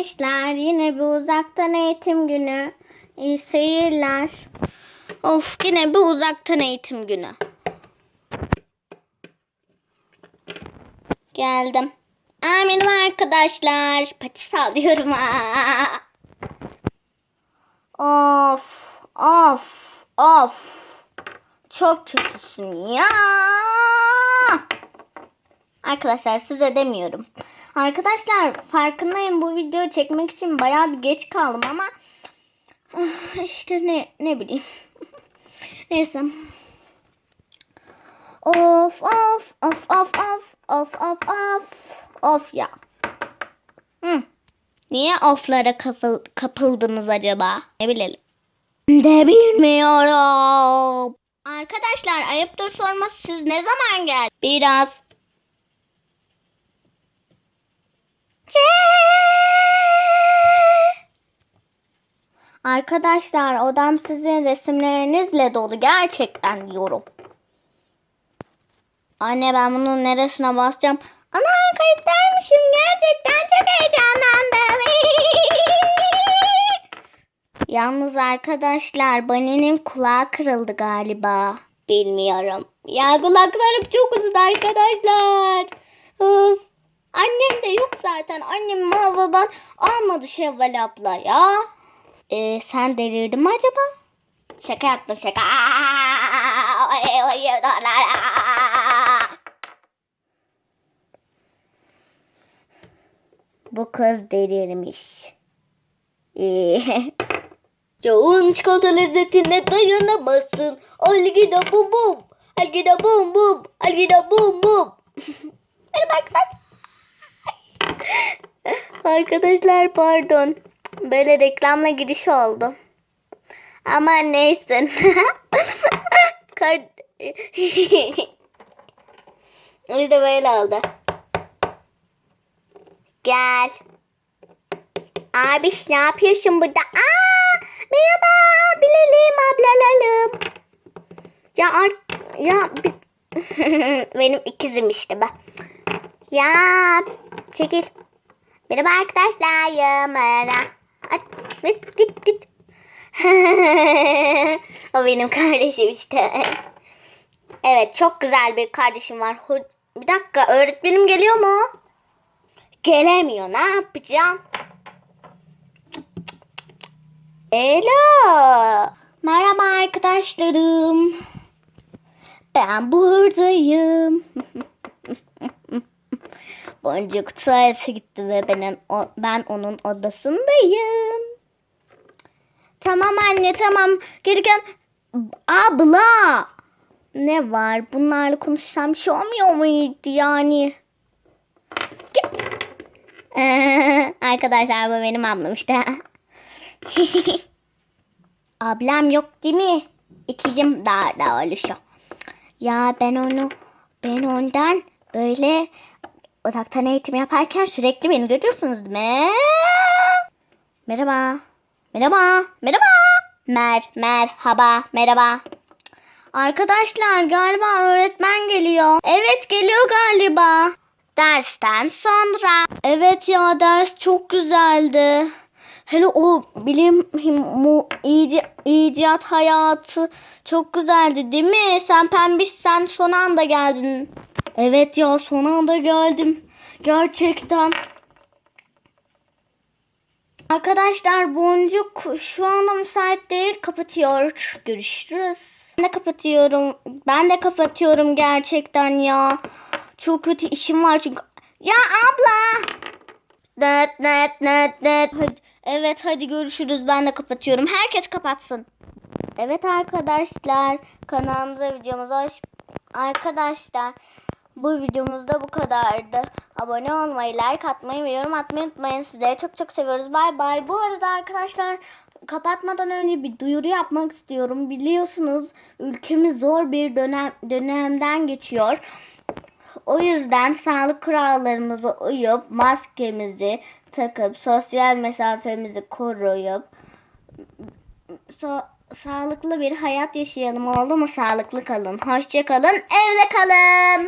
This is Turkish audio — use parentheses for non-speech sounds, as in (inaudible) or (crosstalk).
işler. Yine bir uzaktan eğitim günü. İyi seyirler. Of yine bir uzaktan eğitim günü. Geldim. Aa, merhaba arkadaşlar. Pati sallıyorum. Aa. (laughs) Of, of, of. Çok kötüsün ya. Arkadaşlar size demiyorum. Arkadaşlar farkındayım bu videoyu çekmek için bayağı bir geç kaldım ama (sighs) işte ne ne bileyim. (laughs) Neyse. Of of of of of of of of of ya. Hı. Niye oflara kapıl, kapıldınız acaba? Ne bilelim. De bilmiyorum. Arkadaşlar ayıptır sorması siz ne zaman geldi? Biraz. Arkadaşlar odam sizin resimlerinizle dolu gerçekten diyorum. Anne ben bunun neresine basacağım? Ana kayıttaymışım gerçekten çok heyecanlandım. (laughs) Yalnız arkadaşlar Bunny'nin kulağı kırıldı galiba. Bilmiyorum. Ya kulaklarım çok uzun arkadaşlar. Of. Annem de yok zaten. Annem mağazadan almadı Şevval abla ya. Ee, sen delirdin mi acaba? Şaka yaptım şaka. Bu kız delirmiş. (laughs) Yoğun çikolata lezzetine dayanamazsın. Algida bum bum. Algida bum bum. Algida bum bum. (laughs) Merhaba arkadaşlar. Arkadaşlar pardon. Böyle reklamla giriş oldu. Ama neyse. (laughs) (laughs) İşte böyle oldu. Gel. Abi ne yapıyorsun burada? Aa, merhaba bilelim ablalalım. Ya ya (laughs) benim ikizim işte bak. Ya çekil. Merhaba arkadaşlar yamana. Ay, Git git git. (laughs) o benim kardeşim işte. Evet çok güzel bir kardeşim var. Bir dakika öğretmenim geliyor mu? Gelemiyor ne yapacağım? Hello. Merhaba arkadaşlarım. Ben buradayım. Boncuk tuvalete gitti ve ben, o, ben onun odasındayım. Tamam anne tamam. Gelirken abla. Ne var? Bunlarla konuşsam bir şey olmuyor muydu yani? (laughs) Arkadaşlar bu benim ablam işte. (laughs) Ablam yok değil mi? İkizim daha da oluşuyor. Ya ben onu ben ondan böyle uzaktan eğitim yaparken sürekli beni görüyorsunuz değil mi? Merhaba. Merhaba. Merhaba. Mer, merhaba, merhaba. Arkadaşlar galiba öğretmen geliyor. Evet geliyor galiba. Dersten sonra. Evet ya ders çok güzeldi. Hele o bilim mu, icat hayatı çok güzeldi değil mi? Sen pembiş sen son anda geldin. Evet ya son anda geldim. Gerçekten. Arkadaşlar Boncuk şu anda müsait değil kapatıyor. Görüşürüz. Ben de kapatıyorum. Ben de kapatıyorum gerçekten ya. Çok kötü işim var çünkü. Ya abla. Net net net net. Hadi. Evet hadi görüşürüz. Ben de kapatıyorum. Herkes kapatsın. Evet arkadaşlar kanalımıza videomuza hoş Arkadaşlar bu videomuzda bu kadardı. Abone olmayı, like atmayı ve yorum atmayı unutmayın. Sizleri çok çok seviyoruz. Bay bay. Bu arada arkadaşlar kapatmadan önce bir duyuru yapmak istiyorum. Biliyorsunuz ülkemiz zor bir dönem dönemden geçiyor. O yüzden sağlık kurallarımıza uyup maskemizi takıp sosyal mesafemizi koruyup so- sağlıklı bir hayat yaşayalım oldu mu? Sağlıklı kalın. Hoşça kalın. Evde kalın.